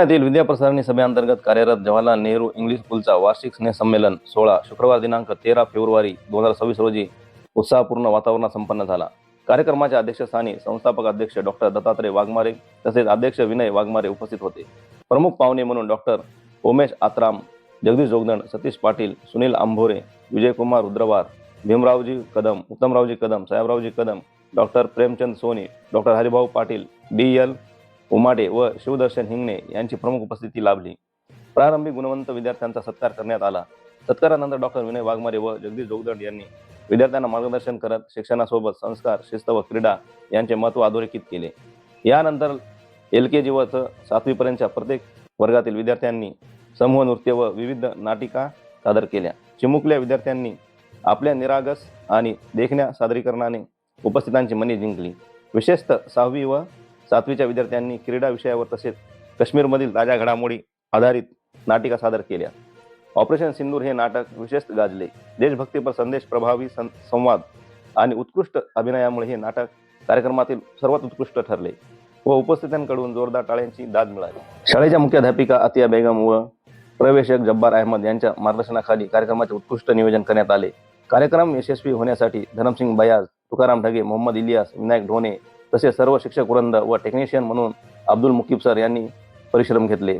येथील विद्याप्रसारणी सभेअंतर्गत कार्यरत जवाहरलाल नेहरू इंग्लिश स्कूलचा वार्षिक स्नेहसंमेलन सोहळा शुक्रवार दिनांक तेरा फेब्रुवारी दोन हजार सव्वीस रोजी उत्साहपूर्ण वातावरणात संपन्न झाला. कार्यक्रमाच्या अध्यक्षस्थानी संस्थापक अध्यक्ष डॉक्टर दत्तात्रय वाघमारे तसेच अध्यक्ष विनय वाघमारे उपस्थित होते. प्रमुख पाहुणे म्हणून doctor Umesh Atram Jagdish Jogdand Satish Patil Sunil Ambhore Vijaykumar Rudrawar Bhimraoji Kadam Uttamraoji Kadam Sahebraoji Kadam doctor Premchand Soni doctor Haribhau Patil D L Umade व शिवदर्शन हिंगणे यांची प्रमुख उपस्थिती लाभली. प्रारंभी गुणवंत विद्यार्थ्यांचा सत्कार करण्यात आला. सत्कारानंतर डॉक्टर विनय वाघमारे व जगदीश जोगदंड यांनी विद्यार्थ्यांना मार्गदर्शन करत शिक्षणासोबत संस्कार शिस्त व क्रीडा यांचे महत्त्व अधोरेखित केले. यानंतर एल के जी व च सातवीपर्यंतच्या प्रत्येक वर्गातील विद्यार्थ्यांनी समूह नृत्य व विविध नाटिका सादर केल्या. चिमुकल्या विद्यार्थ्यांनी आपल्या निरागस आणि देखण्या सादरीकरणाने उपस्थितांची मने जिंकली. विशेषतः सहावी व सातवीच्या विद्यार्थ्यांनी क्रीडा विषयावर तसेच काश्मीरमधील ताज्या घडामोडी आधारित नाटिका सादर केल्या. ऑपरेशन सिंदूर हे नाटक विशेष गाजले. देशभक्तीपर संदेश प्रभावी सं संवाद आणि उत्कृष्ट अभिनयामुळे हे नाटक कार्यक्रमातील सर्वात उत्कृष्ट ठरले व उपस्थितांकडून जोरदार टाळ्यांची दाद मिळाली. शाळेच्या मुख्याध्यापिका अतिया बेगम व प्रवेशक जब्बार अहमद यांच्या मार्गदर्शनाखाली कार्यक्रमाचे उत्कृष्ट नियोजन करण्यात आले. कार्यक्रम यशस्वी होण्यासाठी धरमसिंग बयाज तुकाराम ढगे मोहम्मद इलियास विनायक ढोणे तसेच सर्व शिक्षक वृंद व टेक्निशियन म्हणून अब्दुल मुकीब सर यांनी परिश्रम घेतले.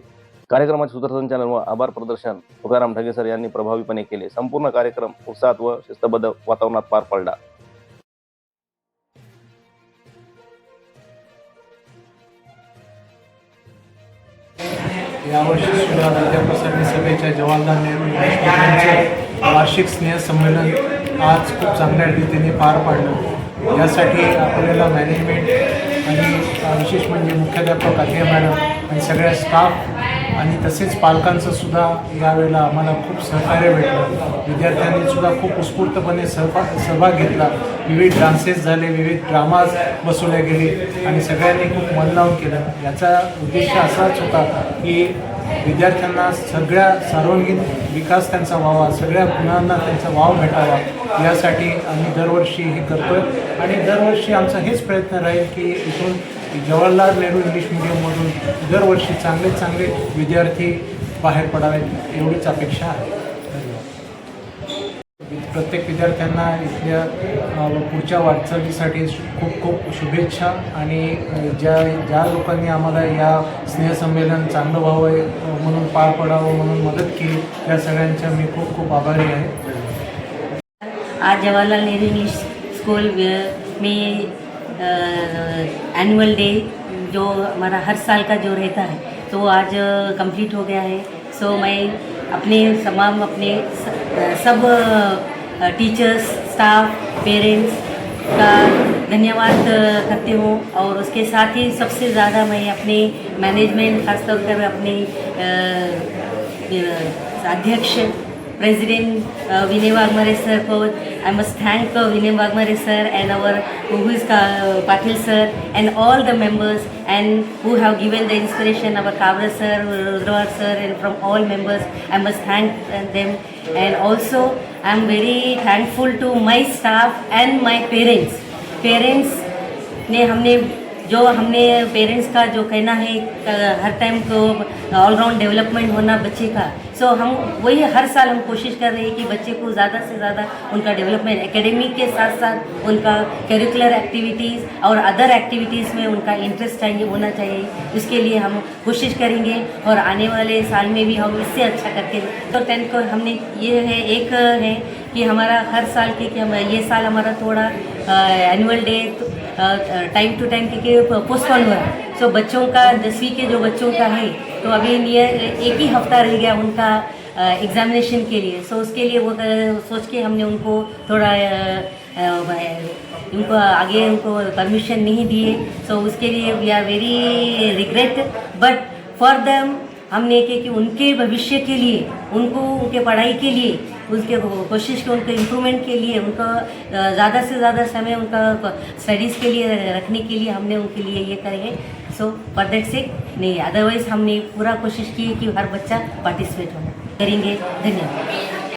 कार्यक्रमाचे सूत्रसंचालन व आभार प्रदर्शन तुकाराम ढगे सर यांनी प्रभावीपणे केले. संपूर्ण कार्यक्रम उत्साहात व शिस्तबद्ध वातावरणात पार पडला. यावर्षी सुद्धा राज्यप्रसारणी सभेच्या जवाहरलाल नेहरू वार्षिक स्नेहसंमेलन आज खूप चांगल्या रीतीने पार पाडलं. यासाठी आपल्याला मॅनेजमेंट आणि विशेष म्हणजे मुख्याध्यापक अध्यय मॅडम आणि सगळ्या स्टाफ आणि तसेच पालकांचं सुद्धा यावेळेला आम्हाला खूप सहकार्य भेटलं. विद्यार्थ्यांनी सुद्धा खूप उत्स्फूर्तपणे सहभाग सहभाग घेतला. विविध डान्सेस झाले विविध ड्रामाज बसवले गेले आणि सगळ्यांनी खूप मन लावून केलं. याचा उद्देश असाच होता की विद्यार्थ्यांना सगळ्या सर्वांगीण विकास त्यांचा व्हावा सगळ्या गुणांना त्यांचा वाव भेटावा. यासाठी आम्ही दरवर्षी हे करतोय आणि दरवर्षी आमचा हेच प्रयत्न राहील की इथून जवाहरलाल नेहरू इंग्लिश मिडियममधून दरवर्षी चांगले चांगले विद्यार्थी बाहेर पडावेत एवढीच अपेक्षा आहे. प्रत्येक विद्यार्थ्यांना इथल्या पुढच्या वाटचालीसाठी खूप खूप शुभेच्छा आणि ज्या ज्या लोकांनी आम्हाला या स्नेहसंमेलन चांगलं व्हावं म्हणून पार पडावं म्हणून मदत केली त्या सगळ्यांच्या मी खूप खूप आभारी आहे. आज जवाहरलाल नेहरू इंग्लिश स्कूल वे- में एनुअल डे जो हमारा हर साल का जो रहता है तो आज कंप्लीट हो गया है। सो so, मैं अपने तमाम अपने सब टीचर्स स्टाफ पेरेंट्स का धन्यवाद करती हूँ। और उसके साथ ही सबसे ज़्यादा मैं अपने मैनेजमेंट खासतौर पर अपने अध्यक्ष President uh, Vinay Wagmare sir ko I must thank uh, Vinay Wagmare sir and our who is uh, Patil sir and all the members and who have given the inspiration our Kavra sir, Rudrawar sir and from all members I must thank uh, them and also I am very thankful to my staff and my parents. Parents ने हमने जो हमने parents का जो कहना है हर time को ऑलराउंड डेवलपमेंट होना बच्चे का। सो हम वही हर साल हम कोशिश कर रहे हैं कि बच्चे को ज़्यादा से ज़्यादा उनका डेवलपमेंट एकेडमिक के साथ साथ उनका करिकुलर एक्टिविटीज़ और अदर एक्टिविटीज़ में उनका इंटरेस्ट चाहिए, होना चाहिए। उसके लिए हम कोशिश करेंगे और आने वाले साल में भी हम इससे अच्छा करके टेंथ को हमने ये है, एक है कि हमारा हर साल के, कि हम ये साल हमारा थोड़ा annual day time to time क्योंकि पोस्टपोन हुआ सो बच्चों का, दसवीं के जो बच्चों का है तो अभी नियर एक ही हफ़्ता रह गया उनका एग्ज़ामिनेशन के लिए। सो उसके लिए वो सोच के हमने उनको थोड़ा उनको आगे उनको परमिशन नहीं दिए। सो उसके लिए we are very regret but for them हमने कि कि उनके भविष्य के लिए उनको उनके पढ़ाई के लिए उनके कोशिश के उनके इम्प्रूवमेंट के लिए उनका ज़्यादा से ज़्यादा समय उनका स्टडीज़ के लिए रखने के लिए हमने उनके लिए ये करे हैं। सो फॉर से नहीं अदरवाइज हमने पूरा कोशिश की है कि हर बच्चा पार्टिसिपेट होना करेंगे। धन्यवाद।